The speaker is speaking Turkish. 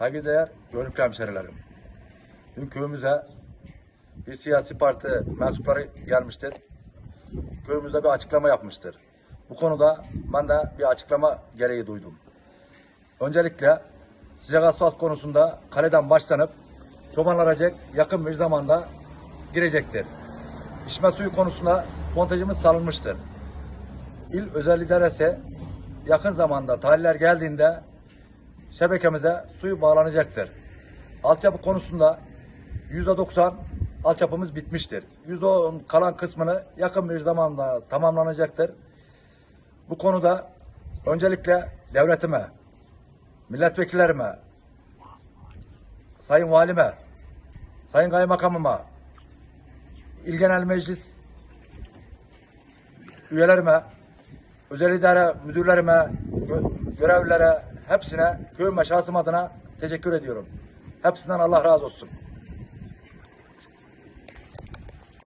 Saygıdeğer gönüllü hemşerilerim. Dün köyümüze bir siyasi parti mensupları gelmiştir. Köyümüzde bir açıklama yapmıştır. Bu konuda ben de bir açıklama gereği duydum. Öncelikle sıcak asfalt konusunda kaleden başlanıp çobanlar Acek yakın bir zamanda girecektir. İçme suyu konusunda montajımız salınmıştır. İl özel idaresi yakın zamanda tahliller geldiğinde şebekemize suyu bağlanacaktır. Altyapı konusunda %90 altyapımız bitmiştir. %10 kalan kısmını yakın bir zamanda tamamlanacaktır. Bu konuda öncelikle devletime, milletvekillerime, sayın valime, sayın kaymakamıma, il genel meclis üyelerime, özel idare müdürlerime, görevlilere, hepsine köyüm ve şahsım adına teşekkür ediyorum. Hepsinden Allah razı olsun.